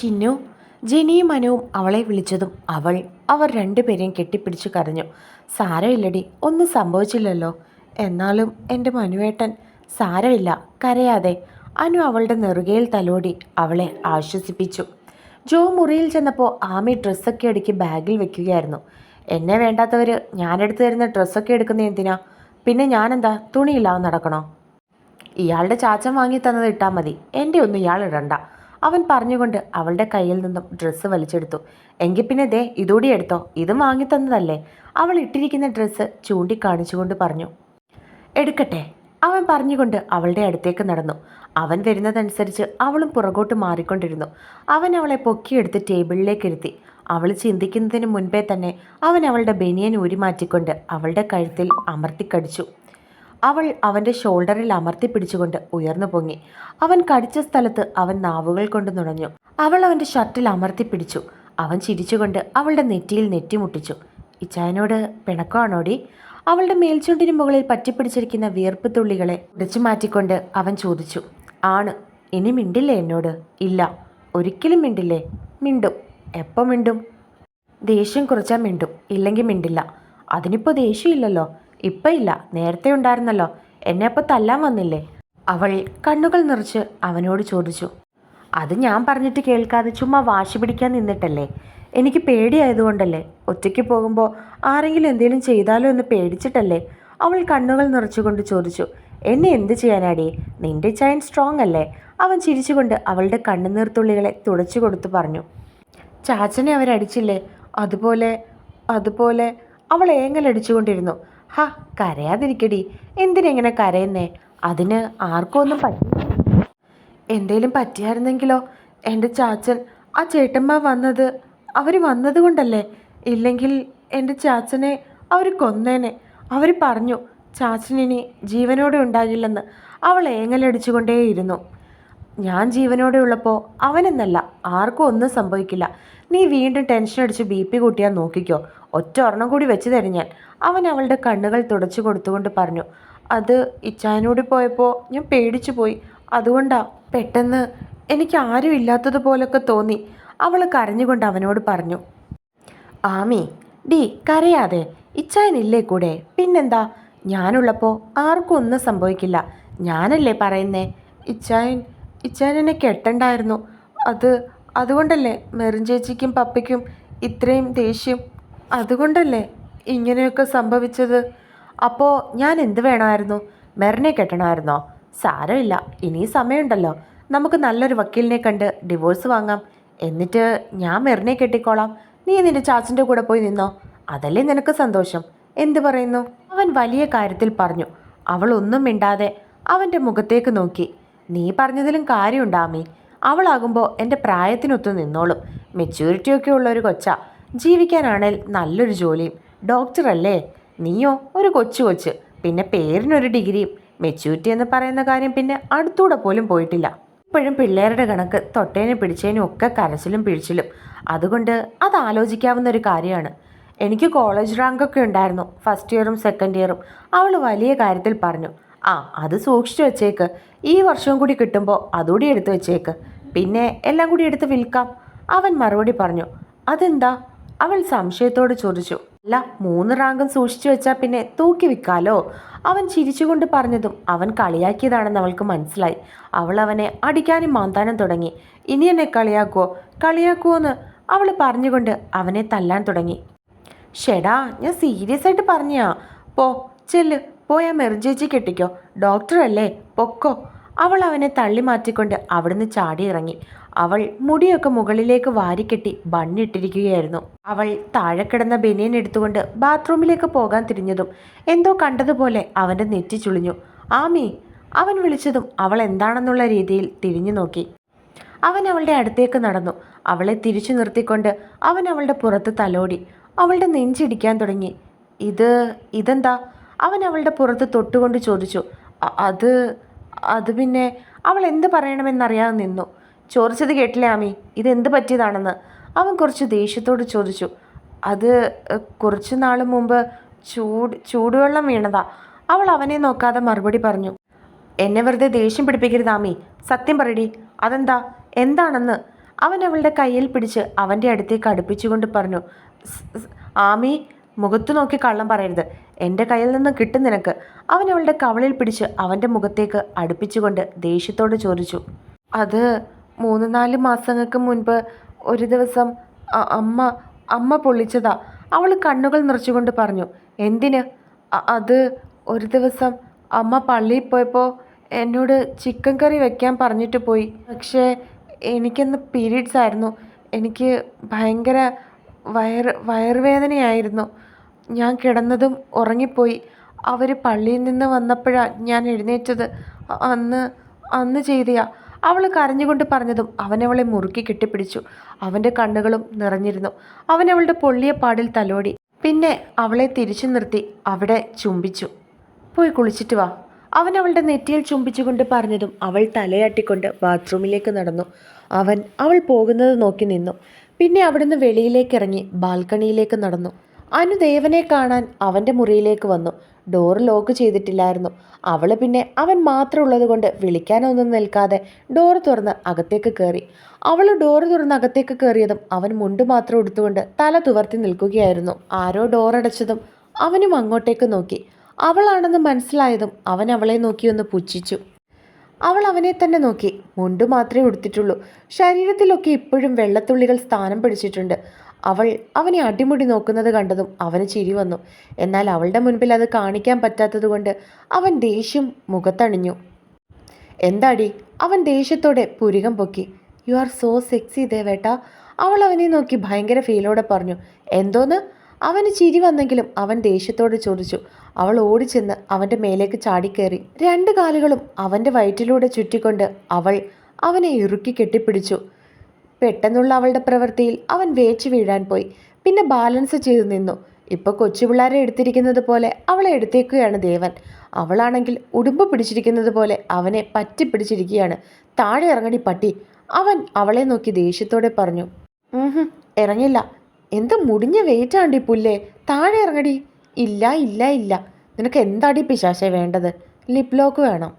ചിന്നു ജനിയും മനുവും അവളെ വിളിച്ചതും അവൾ അവർ രണ്ടുപേരെയും കെട്ടിപ്പിടിച്ച് കരഞ്ഞു. സാരമില്ലടി ഒന്നും സംഭവിച്ചില്ലല്ലോ. എന്നാലും എന്റെ മനുവേട്ടൻ സാരമില്ല കരയാതെ. അനു അവളുടെ നെറുകയിൽ തലോടി അവളെ ആശ്വസിപ്പിച്ചു. ജോ മുറിയിൽ ചെന്നപ്പോൾ ആമി ഡ്രസ്സൊക്കെ അടുക്കി ബാഗിൽ വെക്കുകയായിരുന്നു. എന്നെ വേണ്ടാത്തവർ ഞാനെടുത്ത് തരുന്ന ഡ്രസ്സൊക്കെ എടുക്കുന്ന എന്തിനാ? പിന്നെ ഞാനെന്താ? തുണിയില്ലാതെ നടക്കണോ? ഇയാളുടെ ചാച്ചൻ വാങ്ങി തന്നത് ഇട്ടാൽ മതി. എന്റെ ഒന്നും ഇയാൾ ഇടണ്ട. അവൻ പറഞ്ഞുകൊണ്ട് അവളുടെ കയ്യിൽ നിന്നും ഡ്രസ്സ് വലിച്ചെടുത്തു. എങ്കിൽ പിന്നെ ദേ ഇതൂടി എടുത്തോ? ഇതും വാങ്ങി തന്നതല്ലേ അവൾ ഇട്ടിരിക്കുന്ന ഡ്രസ്സ് ചൂണ്ടിക്കാണിച്ചുകൊണ്ട് പറഞ്ഞു. എടുക്കട്ടെ. അവൻ പറഞ്ഞുകൊണ്ട് അവളുടെ അടുത്തേക്ക് നടന്നു. അവൻ വരുന്നതനുസരിച്ച് അവളും പുറകോട്ട് മാറിക്കൊണ്ടിരുന്നു. അവൻ അവളെ പൊക്കിയെടുത്ത് ടേബിളിലേക്ക് ഇരുത്തി. അവൾ ചിന്തിക്കുന്നതിന് മുൻപേ തന്നെ അവൻ അവളുടെ ബനിയൻ ഊരി മാറ്റിക്കൊണ്ട് അവളുടെ കഴുത്തിൽ അമർത്തിക്കടിച്ചു അവൾ അവന്റെ ഷോൾഡറിൽ അമർത്തി പിടിച്ചുകൊണ്ട് ഉയർന്നു പൊങ്ങി. അവൻ കടിച്ച സ്ഥലത്ത് അവൻ നാവുകൾ കൊണ്ട് നുണഞ്ഞു. അവൾ അവന്റെ ഷർട്ടിൽ അമർത്തി പിടിച്ചു. അവൻ ചിരിച്ചുകൊണ്ട് അവളുടെ നെറ്റിയിൽ നെറ്റിമുട്ടിച്ചു. ഇച്ചായനോട് പിണക്കമാണോടി? അവളുടെ മേൽചുണ്ടിന് മുകളിൽ പറ്റിപ്പിടിച്ചിരിക്കുന്ന വിയർപ്പ് തുള്ളികളെ ഉടച്ചു മാറ്റിക്കൊണ്ട് അവൻ ചോദിച്ചു. ആണ്. ഇനി മിണ്ടില്ലേ എന്നോട്? ഇല്ല. ഒരിക്കലും മിണ്ടില്ലേ? മിണ്ടും. എപ്പോൾ മിണ്ടും? ദേഷ്യം കുറച്ചാൽ മിണ്ടും. ഇല്ലെങ്കിൽ മിണ്ടില്ല. അതിനിപ്പോൾ ദേഷ്യമില്ലല്ലോ ഇപ്പം ഇല്ല നേരത്തെ ഉണ്ടായിരുന്നല്ലോ. എന്നെ അപ്പോൾ തല്ലാൻ വന്നില്ലേ? അവൾ കണ്ണുകൾ നിറച്ച് അവനോട് ചോദിച്ചു. അത് ഞാൻ പറഞ്ഞിട്ട് കേൾക്കാതെ ചുമ്മാ വാശി പിടിക്കാൻ നിന്നിട്ടല്ലേ? എനിക്ക് പേടിയായതുകൊണ്ടല്ലേ? ഒറ്റയ്ക്ക് പോകുമ്പോൾ ആരെങ്കിലും എന്തെങ്കിലും ചെയ്താലോ എന്ന് പേടിച്ചിട്ടല്ലേ? അവൾ കണ്ണുകൾ നിറച്ചുകൊണ്ട് ചോദിച്ചു. എന്നെ എന്ത് ചെയ്യാനാടി? നിന്റെ ചൈൻ സ്ട്രോങ് അല്ലേ? അവൻ ചിരിച്ചുകൊണ്ട് അവളുടെ കണ്ണുനീർത്തുള്ളികളെ തുടച്ചു കൊടുത്തു പറഞ്ഞു. ചാച്ചനെ അവരടിച്ചില്ലേ? അതുപോലെ അതുപോലെ അവൾ ഏങ്ങലടിച്ചുകൊണ്ടിരുന്നു. ഹ കരയാതിരിക്കടി. എന്തിനെങ്ങനെ കരയുന്നേ? അതിന് ആർക്കും ഒന്നും പറ്റി എന്തേലും പറ്റിയായിരുന്നെങ്കിലോ? എന്റെ ചാച്ചൻ ആ ചേട്ടന്മാർ വന്നത് അവർ വന്നത് കൊണ്ടല്ലേ ഇല്ലെങ്കിൽ എന്റെ ചാച്ചനെ അവർ കൊന്നേനെ. അവർ പറഞ്ഞു ചാച്ചനിനി ജീവനോടെ ഉണ്ടാകില്ലെന്ന്. അവൾ ഏങ്ങലടിച്ചുകൊണ്ടേയിരുന്നു. ഞാൻ ജീവനോടെ ഉള്ളപ്പോൾ അവനെന്നല്ല ആർക്കും ഒന്നും സംഭവിക്കില്ല. നീ വീണ്ടും ടെൻഷൻ അടിച്ച് ബി പി കൂട്ടിയാൽ നോക്കിക്കോ. ഒറ്റ ഒരെണ്ണം കൂടി വെച്ച് തരും അവൻ അവളുടെ കണ്ണുകൾ തുടച്ചു കൊടുത്തുകൊണ്ട് പറഞ്ഞു. അത് ഇച്ചായനോട് പോയപ്പോൾ ഞാൻ പേടിച്ചു പോയി. അതുകൊണ്ടാ പെട്ടെന്ന് എനിക്ക് ആരും ഇല്ലാത്തതുപോലൊക്കെ തോന്നി. അവൾ കരഞ്ഞുകൊണ്ട് അവനോട് പറഞ്ഞു. ആമി ഡി കരയാതെ. ഇച്ചായനില്ലേ കൂടെ? പിന്നെന്താ? ഞാനുള്ളപ്പോൾ ആർക്കും ഒന്നും സംഭവിക്കില്ല. ഞാനല്ലേ പറയുന്നേ? ഇച്ചായൻ ഇച്ചായൻ എന്നെ കെട്ടണ്ടായിരുന്നു. അത് അതുകൊണ്ടല്ലേ മെറിൻ ചേച്ചിക്കും പപ്പയ്ക്കും ഇത്രയും ദേഷ്യം? അതുകൊണ്ടല്ലേ ഇങ്ങനെയൊക്കെ സംഭവിച്ചത്? അപ്പോൾ ഞാൻ എന്ത് വേണമായിരുന്നു? മെറിനെ കെട്ടണമായിരുന്നോ? സാരമില്ല ഇനി സമയമുണ്ടല്ലോ. നമുക്ക് നല്ലൊരു വക്കീലിനെ കണ്ട് ഡിവോഴ്സ് വാങ്ങാം. എന്നിട്ട് ഞാൻ മെറിനെ കെട്ടിക്കോളാം. നീ നിന്റെ ചാച്ചന്റെ കൂടെ പോയി നിന്നോ? അതല്ലേ നിനക്ക് സന്തോഷം? എന്ത് പറയുന്നു? അവൻ വലിയ കാര്യത്തിൽ പറഞ്ഞു. അവളൊന്നും മിണ്ടാതെ അവന്റെ മുഖത്തേക്ക് നോക്കി. നീ പറഞ്ഞതിലും കാര്യമുണ്ടാമി അവളാകുമ്പോൾ എന്റെ പ്രായത്തിനൊത്ത് നിന്നോളും. മെച്യൂരിറ്റിയൊക്കെ ഉള്ള ഒരു കൊച്ച. ജീവിക്കാനാണേൽ നല്ലൊരു ജോലിയും. ഡോക്ടറല്ലേ നീയോ? ഒരു കൊച്ചു കൊച്ച്. പിന്നെ പേരിനൊരു ഡിഗ്രിയും. മെച്യൂരിറ്റി എന്ന് പറയുന്ന കാര്യം പിന്നെ അടുത്തൂടെ പോലും പോയിട്ടില്ല. ഇപ്പോഴും പിള്ളേരുടെ കണക്ക് തൊട്ടേനും പിടിച്ചേനും ഒക്കെ കരച്ചിലും പിഴിച്ചിലും. അതുകൊണ്ട് അത് ആലോചിക്കാവുന്ന ഒരു കാര്യമാണ്. എനിക്ക് കോളേജ് റാങ്കൊക്കെ ഉണ്ടായിരുന്നു. ഫസ്റ്റ് ഇയറും സെക്കൻഡ് ഇയറും അവൾ വലിയ കാര്യത്തിൽ പറഞ്ഞു. ആ അത് സൂക്ഷിച്ചു വെച്ചേക്ക്. ഈ വർഷവും കൂടി കിട്ടുമ്പോൾ അതുകൂടി എടുത്തു വെച്ചേക്ക്. പിന്നെ എല്ലാം കൂടി എടുത്ത് വിൽക്കാം. അവൻ മറുപടി പറഞ്ഞു അതെന്താ? അവൾ സംശയത്തോട് ചോദിച്ചു അല്ല മൂന്ന് റാങ്കും സൂക്ഷിച്ചു വെച്ചാൽ പിന്നെ തൂക്കി വിൽക്കാലോ? അവൻ ചിരിച്ചുകൊണ്ട് പറഞ്ഞതും അവൻ കളിയാക്കിയതാണെന്ന് അവൾക്ക് മനസ്സിലായി. അവൾ അവനെ അടിക്കാനും മാന്താനും തുടങ്ങി. ഇനി എന്നെ കളിയാക്കുവോ? കളിയാക്കുവോ എന്ന് അവൾ പറഞ്ഞുകൊണ്ട് അവനെ തല്ലാൻ തുടങ്ങി. ഷെടാ ഞാൻ സീരിയസ് ആയിട്ട് പറഞ്ഞാ പോ ചെല്ല്. പോയി മെർജേജി കെട്ടിക്കോ. ഡോക്ടറല്ലേ? പൊക്കോ. അവൾ അവനെ തള്ളി മാറ്റിക്കൊണ്ട് അവിടുന്ന് ചാടിയിറങ്ങി അവൾ മുടിയൊക്കെ മുകളിലേക്ക് വാരിക്കെട്ടി ബണ്ണിട്ടിരിക്കുകയായിരുന്നു. അവൾ താഴെ കിടന്ന ബനിയൻ എടുത്തുകൊണ്ട് ബാത്റൂമിലേക്ക് പോകാൻ തിരിഞ്ഞതും എന്തോ കണ്ടതുപോലെ അവന്റെ നെറ്റി ചുളിഞ്ഞു. ആമി അവൻ വിളിച്ചതും അവൾ എന്താണെന്നുള്ള രീതിയിൽ തിരിഞ്ഞു നോക്കി. അവൻ അവളുടെ അടുത്തേക്ക് നടന്നു. അവളെ തിരിച്ചു നിർത്തിക്കൊണ്ട് അവൻ അവളുടെ പുറത്ത് തലോടി. അവളുടെ നെഞ്ചിടിക്കാൻ തുടങ്ങി. ഇത് ഇതെന്താ? അവൻ അവളുടെ പുറത്ത് തൊട്ടുകൊണ്ട് ചോദിച്ചു അത് അത് പിന്നെ അവൾ എന്ത് പറയണമെന്നറിയാതെ നിന്നു. ചോദിച്ചത് കേട്ടില്ലേ ആമി? ഇതെന്ത് പറ്റിയതാണെന്ന്? അവൻ കുറച്ച് ദേഷ്യത്തോട് ചോദിച്ചു അത് കുറച്ച് നാൾ മുമ്പ് ചൂട് ചൂടുവെള്ളം വീണതാ. അവൾ അവനെ നോക്കാതെ മറുപടി പറഞ്ഞു എന്നെ വെറുതെ ദേഷ്യം പിടിപ്പിക്കരുതാമി സത്യം പറയടി. അതെന്താ? എന്താണെന്ന്? അവൻ അവളുടെ കയ്യിൽ പിടിച്ച് അവന്റെ അടുത്തേക്ക് അടുപ്പിച്ചുകൊണ്ട് പറഞ്ഞു "സ്- സ്- ആമി മുഖത്ത് നോക്കി കള്ളം പറയരുത്. എന്റെ കയ്യിൽ നിന്ന് കിട്ടും നിനക്ക്. അവൻ അവളുടെ കവളിൽ പിടിച്ച് അവന്റെ മുഖത്തേക്ക് അടുപ്പിച്ചുകൊണ്ട് ദേഷ്യത്തോട് ചോദിച്ചു. അത് മൂന്ന് നാല് മാസങ്ങൾക്ക് മുൻപ് ഒരു ദിവസം അമ്മ അമ്മ പൊള്ളിച്ചതാ. അവൾ കണ്ണുകൾ നിറച്ചുകൊണ്ട് പറഞ്ഞു എന്തിന്? അത് ഒരു ദിവസം അമ്മ പള്ളിയിൽ പോയപ്പോൾ എന്നോട് ചിക്കൻ കറി വെക്കാൻ പറഞ്ഞിട്ട് പോയി. പക്ഷേ എനിക്കന്ന് പീരീഡ്സ് ആയിരുന്നു. എനിക്ക് ഭയങ്കര വയർ വയറുവേദനയായിരുന്നു. ഞാൻ കിടന്നതും ഉറങ്ങിപ്പോയി. അവർ പള്ളിയിൽ നിന്ന് വന്നപ്പോഴാണ് ഞാൻ എഴുന്നേറ്റത്. അന്ന് അന്ന് ചെയ്തയാ. അവൾ കരഞ്ഞുകൊണ്ട് പറഞ്ഞതും അവനവളെ മുറുക്കി കെട്ടിപ്പിടിച്ചു. അവന്റെ കണ്ണുകളും നിറഞ്ഞിരുന്നു. അവനവളുടെ പൊള്ളിയ പാടിൽ തലോടി. പിന്നെ അവളെ തിരിച്ചു നിർത്തി അവിടെ ചുംബിച്ചു. പോയി കുളിച്ചിട്ട് വാ. അവൻ അവളുടെ നെറ്റിയിൽ ചുംബിച്ചുകൊണ്ട് പറഞ്ഞതും അവൾ തലയാട്ടിക്കൊണ്ട് ബാത്റൂമിലേക്ക് നടന്നു. അവൻ അവൾ പോകുന്നത് നോക്കി നിന്നു. പിന്നെ അവിടുന്ന് വെളിയിലേക്ക് ഇറങ്ങി ബാൽക്കണിയിലേക്ക് നടന്നു. അനു ദേവനെ കാണാൻ അവന്റെ മുറിയിലേക്ക് വന്നു. ഡോർ ലോക്ക് ചെയ്തിട്ടില്ലായിരുന്നു. അവൾ പിന്നെ അവൻ മാത്രം ഉള്ളതുകൊണ്ട് വിളിക്കാനൊന്നും നിൽക്കാതെ ഡോർ തുറന്ന് അകത്തേക്ക് കയറി അവൾ ഡോർ തുറന്ന് അകത്തേക്ക് കയറിയതും അവൻ മുണ്ട് മാത്രം എടുത്തുകൊണ്ട് തല തുവർത്തി നിൽക്കുകയായിരുന്നു. ആരോ ഡോർ അടച്ചതും അവനും അങ്ങോട്ടേക്ക് നോക്കി. അവളാണെന്ന് മനസ്സിലായതും അവൻ അവളെ നോക്കിയൊന്ന് പുച്ഛിച്ചു. അവൾ അവനെ തന്നെ നോക്കി. മുണ്ട് മാത്രമേ ഉടുത്തിട്ടുള്ളൂ ശരീരത്തിലൊക്കെ ഇപ്പോഴും വെള്ളത്തുള്ളികൾ സ്ഥാനം പിടിച്ചിട്ടുണ്ട്. അവൾ അവനെ അടിമുടി നോക്കുന്നത് കണ്ടതും അവന് ചിരി വന്നു. എന്നാൽ അവളുടെ മുൻപിൽ അത് കാണിക്കാൻ പറ്റാത്തതുകൊണ്ട് അവൻ ദേഷ്യം മുഖത്തണിഞ്ഞു. എന്താടി? അവൻ ദേഷ്യത്തോടെ പുരികം പൊക്കി. യു ആർ സോ സെക്സി ദേവേട്ട. അവൾ അവനെ നോക്കി ഭയങ്കര ഫീലോടെ പറഞ്ഞു. എന്തോന്ന്? അവന് ചിരി വന്നെങ്കിലും അവൻ ദേഷ്യത്തോടെ ചോദിച്ചു. അവൾ ഓടിച്ചെന്ന് അവന്റെ മേലേക്ക് ചാടിക്കയറി രണ്ട് കാലുകളും അവന്റെ വയറ്റിലൂടെ ചുറ്റിക്കൊണ്ട് അവൾ അവനെ ഇറുക്കി കെട്ടിപ്പിടിച്ചു. പെട്ടെന്നുള്ള അവളുടെ പ്രവൃത്തിയിൽ അവൻ വേച്ചു വീഴാൻ പോയി. പിന്നെ ബാലൻസ് ചെയ്തു നിന്നു. ഇപ്പോൾ കൊച്ചുപിള്ളാരെ എടുത്തിരിക്കുന്നത് പോലെ അവളെ എടുത്തേക്കുകയാണ് ദേവൻ. അവളാണെങ്കിൽ ഉടുമ്പ് പിടിച്ചിരിക്കുന്നത് പോലെ അവനെ പറ്റി പിടിച്ചിരിക്കുകയാണ്. താഴെ ഇറങ്ങടി പട്ടി. അവൻ അവളെ നോക്കി ദേഷ്യത്തോടെ പറഞ്ഞു ഇറങ്ങില്ല. എന്ത് മുടിഞ്ഞ വെയിറ്റാണ്ടി പുല്ലേ? താഴെ ഇറങ്ങടി. ഇല്ല ഇല്ല ഇല്ല. നിനക്ക് എന്താടി പിശാശെ വേണ്ടത്? ലിപ് ലോക്ക് വേണം.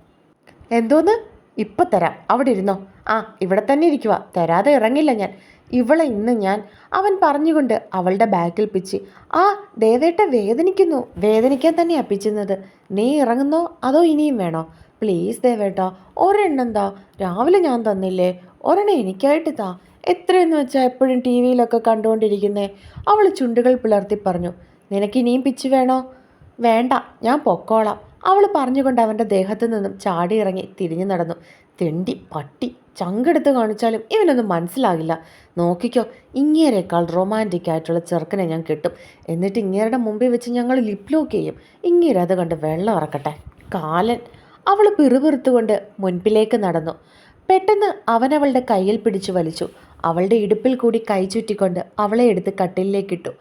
എന്തോന്ന്? ഇപ്പം തരാം. അവിടെ ഇരുന്നോ. ആ ഇവിടെ തന്നെ ഇരിക്കുക തരാതെ ഇറങ്ങില്ല ഞാൻ. ഇവളെ ഇന്ന് ഞാൻ അവൻ പറഞ്ഞുകൊണ്ട് അവളുടെ ബാക്കിൽ പിച്ച് ആ ദേവേട്ട വേദനിക്കുന്നു. വേദനിക്കാൻ തന്നെ അപ്പിച്ചുന്നത് നീ ഇറങ്ങുന്നോ? അതോ ഇനിയും വേണോ? പ്ലീസ് ദേവേട്ട ഒരെണ്ണം താ. രാവിലെ ഞാൻ തന്നില്ലേ? ഒരെണ്ണം എനിക്കായിട്ട് താ. എത്രയെന്ന് വെച്ചാൽ എപ്പോഴും ടി വിയിലൊക്കെ കണ്ടുകൊണ്ടിരിക്കുന്നേ. അവൾ ചുണ്ടുകൾ പിളർത്തി പറഞ്ഞു നിനക്കിനിയും പിച്ച് വേണോ? വേണ്ട ഞാൻ പൊക്കോളാം. അവൾ പറഞ്ഞുകൊണ്ട് അവന്റെ ദേഹത്തു നിന്നും ചാടിയിറങ്ങി തിരിഞ്ഞു നടന്നു. തെണ്ടി പട്ടി ചങ്കെടുത്ത് കാണിച്ചാലും ഇവനൊന്നും മനസ്സിലാകില്ല. നോക്കിക്കോ ഇങ്ങേരേക്കാൾ റൊമാന്റിക് ആയിട്ടുള്ള ചെറുക്കനെ ഞാൻ കിട്ടും. എന്നിട്ട് ഇങ്ങേരുടെ മുമ്പിൽ വെച്ച് ഞങ്ങൾ ലിപ് ലോക്ക് ചെയ്യും. ഇങ്ങേരെ അത് കണ്ട് വെള്ളം ഇറക്കട്ടെ. കാലൻ അവൾ പിറുപിറുത്തുകൊണ്ട് മുൻപിലേക്ക് നടന്നു. പെട്ടെന്ന് അവനവളുടെ കയ്യിൽ പിടിച്ചു വലിച്ചു. അവളുടെ ഇടുപ്പിൽ കൂടി കൈ ചുറ്റിക്കൊണ്ട് അവളെ എടുത്ത് കട്ടിലിലേക്കിട്ടു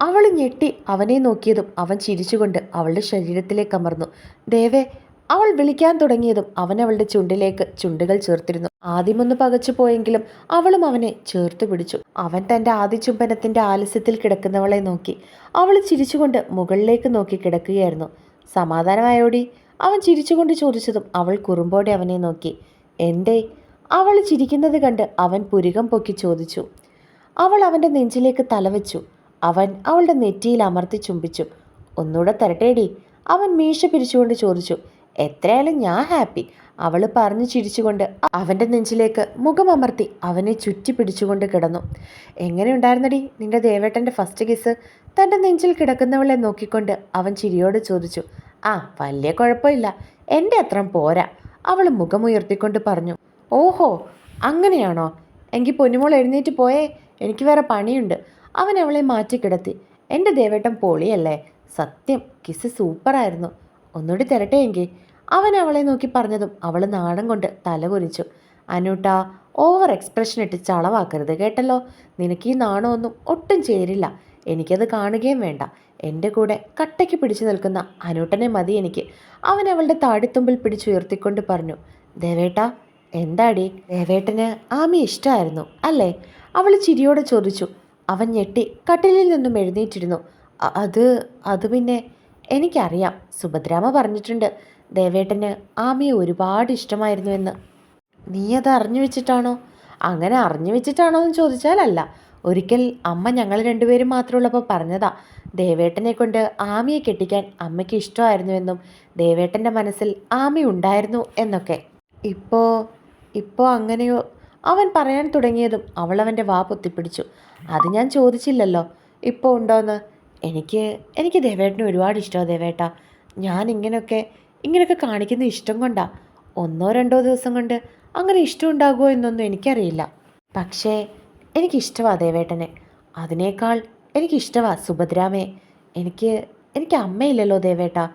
അവൾ ഞെട്ടി അവനെ നോക്കിയതും അവൻ ചിരിച്ചുകൊണ്ട് അവളുടെ ശരീരത്തിലേക്ക് അമർന്നു. ദേവേ അവൾ വിളിക്കാൻ തുടങ്ങിയതും അവൻ അവളുടെ ചുണ്ടിലേക്ക് ചുണ്ടുകൾ ചേർത്തിരുന്നു. ആദ്യമൊന്ന് പകച്ചു പോയെങ്കിലും അവളും അവനെ ചേർത്ത് പിടിച്ചു. അവൻ തന്റെ ആദ്യ ചുംബനത്തിന്റെ ആലസ്യത്തിൽ കിടക്കുന്നവളെ നോക്കി. അവൾ ചിരിച്ചുകൊണ്ട് മുകളിലേക്ക് നോക്കി കിടക്കുകയായിരുന്നു. സമാധാനമായോടി? അവൻ ചിരിച്ചുകൊണ്ട് ചോദിച്ചതും അവൾ കുറുമ്പോടെ അവനെ നോക്കി. എന്തേ? അവൾ ചിരിക്കുന്നത് കണ്ട് അവൻ പുരുകം പൊക്കി ചോദിച്ചു. അവൾ അവന്റെ നെഞ്ചിലേക്ക് തലവെച്ചു. അവൻ അവളുടെ നെറ്റിയിൽ അമർത്തി ചുംബിച്ചു. ഒന്നുകൂടെ തരട്ടേടി. അവൻ മീശ പിരിച്ചുകൊണ്ട് ചോദിച്ചു. എത്രയായാലും ഞാൻ ഹാപ്പി. അവൾ പറഞ്ഞു ചിരിച്ചുകൊണ്ട് അവന്റെ നെഞ്ചിലേക്ക് മുഖമമർത്തി അവനെ ചുറ്റി പിടിച്ചുകൊണ്ട് കിടന്നു. എങ്ങനെയുണ്ടായിരുന്നടി നിന്റെ ദേവേട്ടന്റെ ഫസ്റ്റ് കിസ് തന്റെ നെഞ്ചിൽ കിടക്കുന്നവളെ നോക്കിക്കൊണ്ട് അവൻ ചിരിയോട് ചോദിച്ചു. ആ വലിയ കുഴപ്പമില്ല. എന്റെ അത്രം പോരാ. അവൾ മുഖമുയർത്തിക്കൊണ്ട് പറഞ്ഞു. ഓഹോ അങ്ങനെയാണോ? എങ്കിൽ പൊന്നുമോൾ എഴുന്നേറ്റ് പോയേ. എനിക്ക് വേറെ പണിയുണ്ട്. അവൻ അവളെ മാറ്റി കിടത്തി എന്റെ ദേവേട്ടൻ പോളിയല്ലേ? സത്യം കിസ് സൂപ്പറായിരുന്നു. ഒന്നുകൂടി തരട്ടെ എങ്കിൽ അവൻ അവളെ നോക്കി പറഞ്ഞതും അവൾ നാണം കൊണ്ട് തല കുനിച്ചു. അനൂട്ട ഓവർ എക്സ്പ്രഷൻ ഇട്ട് ചളവാക്കരുത് കേട്ടല്ലോ. നിനക്ക് ഈ നാണമൊന്നും ഒട്ടും ചേരില്ല. എനിക്കത് കാണുകയും വേണ്ട. എന്റെ കൂടെ കട്ടയ്ക്ക് പിടിച്ചു നിൽക്കുന്ന അനൂട്ടനെ മതി എനിക്ക്. അവൻ അവളുടെ താടിത്തുമ്പിൽ പിടിച്ചുയർത്തിക്കൊണ്ട് പറഞ്ഞു. ദേവേട്ട എന്താടി? ദേവേട്ടന് ആമി ഇഷ്ടമായിരുന്നു അല്ലേ? അവൾ ചിരിയോടെ ചോദിച്ചു. അവൻ ഞെട്ടി കട്ടിലിൽ നിന്നും എഴുന്നേറ്റിരുന്നു. അത് അത് പിന്നെ എനിക്കറിയാം. സുഭദ്രാമ പറഞ്ഞിട്ടുണ്ട്. ദേവേട്ടന് ആമിയെ ഒരുപാട് ഇഷ്ടമായിരുന്നു എന്ന്. നീ അത് അറിഞ്ഞു വെച്ചിട്ടാണോ? അങ്ങനെ അറിഞ്ഞു വെച്ചിട്ടാണോ എന്ന് ചോദിച്ചാലല്ല. ഒരിക്കൽ അമ്മ ഞങ്ങൾ രണ്ടുപേരും മാത്രമുള്ളപ്പോൾ പറഞ്ഞതാ. ദേവേട്ടനെ കൊണ്ട് ആമിയെ കെട്ടിക്കാൻ അമ്മയ്ക്ക് ഇഷ്ടമായിരുന്നുവെന്നും ദേവേട്ടന്റെ മനസ്സിൽ ആമി ഉണ്ടായിരുന്നു എന്നൊക്കെ. ഇപ്പോൾ ഇപ്പോൾ അങ്ങനെയോ അവൻ പറയാൻ തുടങ്ങിയതും അവൾ അവന്റെ വാ പൊത്തിപ്പിടിച്ചു. അത് ഞാൻ ചോദിച്ചില്ലല്ലോ. ഇപ്പോൾ ഉണ്ടോയെന്ന് എനിക്ക് എനിക്ക് ദേവേട്ടനെ ഒരുപാട് ഇഷ്ടമാണ് ദേവേട്ട. ഞാൻ ഇങ്ങനെയൊക്കെ ഇങ്ങനെയൊക്കെ കാണിക്കുന്ന ഇഷ്ടം കൊണ്ടാ. ഒന്നോ രണ്ടോ ദിവസം കൊണ്ട് അങ്ങനെ ഇഷ്ടം ഉണ്ടാകുമോ എന്നൊന്നും എനിക്കറിയില്ല. പക്ഷേ എനിക്കിഷ്ടമാണ് ദേവേട്ടനെ. അതിനേക്കാൾ എനിക്കിഷ്ടമാണ് സുഭദ്രാമേ. എനിക്ക് എനിക്ക് അമ്മയില്ലല്ലോ ദേവേട്ട.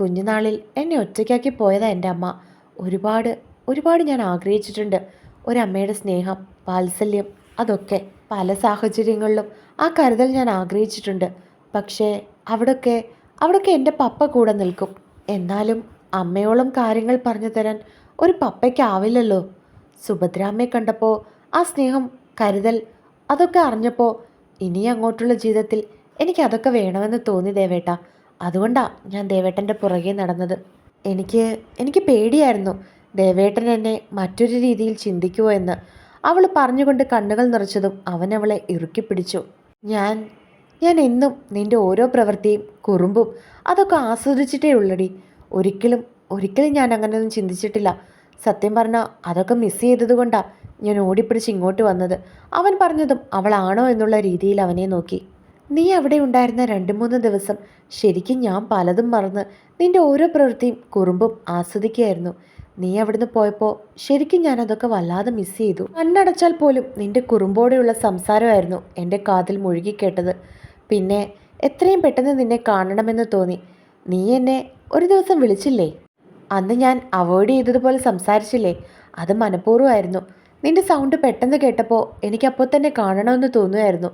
കുഞ്ഞുനാളിൽ എന്നെ ഒറ്റയ്ക്കാക്കി പോയതാണ് എന്റെ അമ്മ. ഒരുപാട് ഒരുപാട് ഞാൻ ആഗ്രഹിച്ചിട്ടുണ്ട്. ഒരമ്മയുടെ സ്നേഹം വാത്സല്യം അതൊക്കെ പല സാഹചര്യങ്ങളിലും ആ കരുതൽ ഞാൻ ആഗ്രഹിച്ചിട്ടുണ്ട്. പക്ഷേ അവിടൊക്കെ അവിടൊക്കെ എന്റെ പപ്പ കൂടെ നിൽക്കും. എന്നാലും അമ്മയോളം കാര്യങ്ങൾ പറഞ്ഞു തരാൻ ഒരു പപ്പയ്ക്കാവില്ലല്ലോ. സുഭദ്രാമ്മയെ കണ്ടപ്പോൾ ആ സ്നേഹം കരുതൽ അതൊക്കെ അറിഞ്ഞപ്പോൾ ഇനി അങ്ങോട്ടുള്ള ജീവിതത്തിൽ എനിക്ക് അതൊക്കെ വേണമെന്ന് തോന്നി ദേവേട്ട. അതുകൊണ്ടാണ് ഞാൻ ദേവേട്ടന്റെ പുറകെ നടന്നത്. എനിക്ക് എനിക്ക് പേടിയായിരുന്നു. ദേവേട്ടൻ എന്നെ മറ്റൊരു രീതിയിൽ ചിന്തിക്കുമോ എന്ന് അവൾ പറഞ്ഞുകൊണ്ട് കണ്ണുകൾ നിറച്ചതും അവൻ അവളെ ഇറുക്കി പിടിച്ചു. ഞാൻ ഞാൻ എന്നും നിന്റെ ഓരോ പ്രവൃത്തിയും കുറുമ്പും അതൊക്കെ ആസ്വദിച്ചിട്ടേ ഉള്ളടി. ഒരിക്കലും ഒരിക്കലും ഞാൻ അങ്ങനെയൊന്നും ചിന്തിച്ചിട്ടില്ല. സത്യം പറഞ്ഞാൽ അതൊക്കെ മിസ് ചെയ്തതുകൊണ്ടാണ് ഞാൻ ഓടിപ്പിടിച്ച് ഇങ്ങോട്ട് വന്നത്. അവൻ പറഞ്ഞതും അവളാണോ എന്നുള്ള രീതിയിൽ അവനെ നോക്കി. നീ അവിടെ ഉണ്ടായിരുന്ന രണ്ട് മൂന്ന് ദിവസം ശരിക്കും ഞാൻ പലതും മറന്ന് നിന്റെ ഓരോ പ്രവൃത്തിയും കുറുമ്പും ആസ്വദിക്കുകയായിരുന്നു. നീ അവിടുന്ന് പോയപ്പോൾ ശരിക്കും ഞാൻ അതൊക്കെ വല്ലാതെ മിസ് ചെയ്തു. കണ്ണടച്ചാൽ പോലും നിന്റെ കുറുമ്പോടെയുള്ള സംസാരമായിരുന്നു എന്റെ കാതിൽ മുഴുകി മുഴുകിക്കേട്ടത് പിന്നെ എത്രയും പെട്ടെന്ന് നിന്നെ കാണണമെന്ന് തോന്നി. നീ എന്നെ ഒരു ദിവസം വിളിച്ചില്ലേ? അന്ന് ഞാൻ അവോയ്ഡ് ചെയ്തതുപോലെ സംസാരിച്ചില്ലേ? അത് മനഃപൂർവമായിരുന്നു. നിന്റെ സൗണ്ട് പെട്ടെന്ന് കേട്ടപ്പോൾ എനിക്കപ്പോൾ തന്നെ കാണണമെന്ന് തോന്നുമായിരുന്നു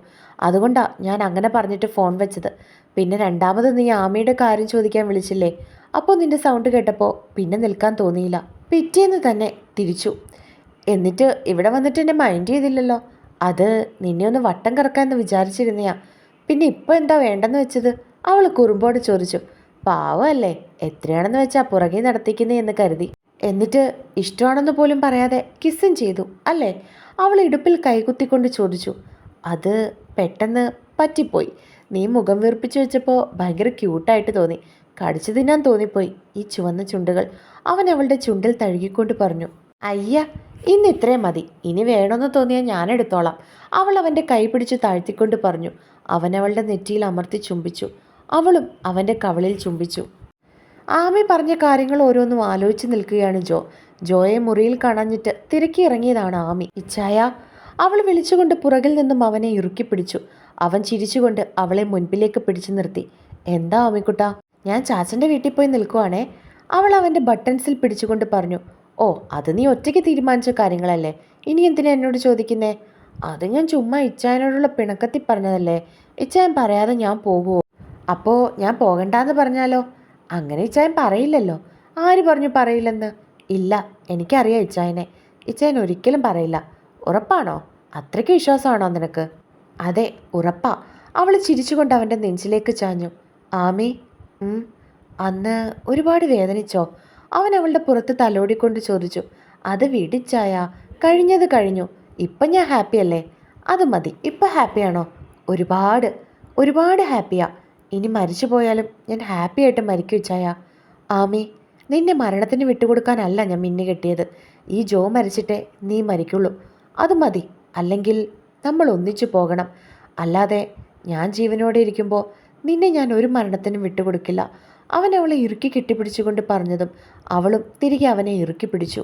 അതുകൊണ്ടാണ് ഞാൻ അങ്ങനെ പറഞ്ഞിട്ട് ഫോൺ വെച്ചത്. പിന്നെ രണ്ടാമത് നീ ആമയുടെ കാര്യം ചോദിക്കാൻ വിളിച്ചില്ലേ? അപ്പോൾ നിന്റെ സൗണ്ട് കേട്ടപ്പോൾ പിന്നെ നിൽക്കാൻ തോന്നിയില്ല. പിറ്റേന്ന് തന്നെ തിരിച്ചു. എന്നിട്ട് ഇവിടെ വന്നിട്ട് എന്നെ മൈൻഡ് ചെയ്തില്ലല്ലോ. അത് നിന്നെ ഒന്ന് വട്ടം കറക്കാമെന്ന് വിചാരിച്ചിരുന്നയാ. പിന്നെ ഇപ്പോൾ എന്താ വേണ്ടെന്ന് വെച്ചത്? അവൾ കുറുമ്പോട് ചോദിച്ചു. പാവമല്ലേ എത്രയാണെന്ന് വെച്ചാൽ പുറകെ നടത്തിക്കുന്നേ എന്ന് കരുതി. എന്നിട്ട് ഇഷ്ടമാണെന്ന് പോലും പറയാതെ കിസ്സും ചെയ്തു അല്ലേ? അവൾ ഇടുപ്പിൽ കൈകുത്തിക്കൊണ്ട് ചോദിച്ചു അത് പെട്ടെന്ന് പറ്റിപ്പോയി. നീ മുഖം വീർപ്പിച്ചു വെച്ചപ്പോൾ ഭയങ്കര ക്യൂട്ടായിട്ട് തോന്നി. കടിച്ചു തിന്നാൻ തോന്നിപ്പോയി. ഈ ചുവന്ന ചുണ്ടുകൾ അവൻ അവളുടെ ചുണ്ടിൽ തഴുകിക്കൊണ്ട് പറഞ്ഞു അയ്യ ഇന്ന് ഇത്രയും മതി. ഇനി വേണമെന്ന് തോന്നിയാൽ ഞാൻ എടുത്തോളാം. അവൾ അവന്റെ കൈ പിടിച്ച് താഴ്ത്തിക്കൊണ്ട് പറഞ്ഞു. അവൻ അവളുടെ നെറ്റിയിൽ അമർത്തി ചുംബിച്ചു. അവളും അവന്റെ കവളിൽ ചുംബിച്ചു. ആമി പറഞ്ഞ കാര്യങ്ങൾ ഓരോന്നും ആലോചിച്ച് നിൽക്കുകയാണ് ജോ. ജോയെ മുറിയിൽ കാണഞ്ഞിട്ട് തിരക്കി ഇറങ്ങിയതാണ് ആമി. ഇച്ഛായ അവൾ വിളിച്ചുകൊണ്ട് പുറകിൽ നിന്നും അവനെ ഇറുക്കി പിടിച്ചു. അവൻ ചിരിച്ചുകൊണ്ട് അവളെ മുൻപിലേക്ക് പിടിച്ചു നിർത്തി. എന്താ ആമിക്കുട്ട ഞാൻ ചാച്ചന്റെ വീട്ടിൽ പോയി നിൽക്കുവാണേ? അവൾ അവന്റെ ബട്ടൺസിൽ പിടിച്ചുകൊണ്ട് പറഞ്ഞു. ഓ അത് നീ ഒറ്റയ്ക്ക് തീരുമാനിച്ച കാര്യങ്ങളല്ലേ? ഇനി എന്തിനാ എന്നോട് ചോദിക്കുന്നേ? അത് ഞാൻ ചുമ്മാ ഇച്ചായനോടുള്ള പിണക്കത്തിൽ പറഞ്ഞതല്ലേ. ഇച്ചായൻ പറയാതെ ഞാൻ പോകുമോ അപ്പോൾ ഞാൻ പോകണ്ടെന്ന് പറഞ്ഞാലോ? അങ്ങനെ ഇച്ചായൻ പറയില്ലല്ലോ. ആര് പറഞ്ഞു പറയില്ലെന്ന്? ഇല്ല എനിക്കറിയാം ഇച്ചായനെ. ഇച്ചായൻ ഒരിക്കലും പറയില്ല. ഉറപ്പാണോ? അത്രയ്ക്ക് വിശ്വാസമാണോ നിനക്ക്? അതെ ഉറപ്പാ. അവൾ ചിരിച്ചുകൊണ്ട് അവന്റെ നെഞ്ചിലേക്ക് ചാഞ്ഞു. ആമി അന്ന് ഒരുപാട് വേദനിച്ചോ? അവൻ അവളുടെ പുറത്ത് തലോടിക്കൊണ്ട് ചോദിച്ചു. അത് വിടിച്ചായ കഴിഞ്ഞത് കഴിഞ്ഞു. ഇപ്പം ഞാൻ ഹാപ്പിയല്ലേ? അത് മതി. ഇപ്പം ഹാപ്പിയാണോ? ഒരുപാട്. ഒരുപാട് ഹാപ്പിയാ. ഇനി മരിച്ചു പോയാലും ഞാൻ ഹാപ്പി ആയിട്ട് മരിക്കും ചായ ആമി നിന്നെ മരണത്തിന് വിട്ടുകൊടുക്കാനല്ല ഞാൻ മിന്നു കെട്ടിയത്. ഈ ജോ മരിച്ചിട്ടേ നീ മരിക്കുള്ളൂ. അത് മതി. അല്ലെങ്കിൽ നമ്മൾ ഒന്നിച്ചു പോകണം. അല്ലാതെ ഞാൻ ജീവനോടെ ഇരിക്കുമ്പോൾ നിന്നെ ഞാൻ ഒരു മരണത്തിനും വിട്ടുകൊടുക്കില്ല. അവൻ അവളെ ഇറുക്കി കെട്ടിപ്പിടിച്ചുകൊണ്ട് പറഞ്ഞതും അവളും തിരികെ അവനെ ഇറുക്കി പിടിച്ചു.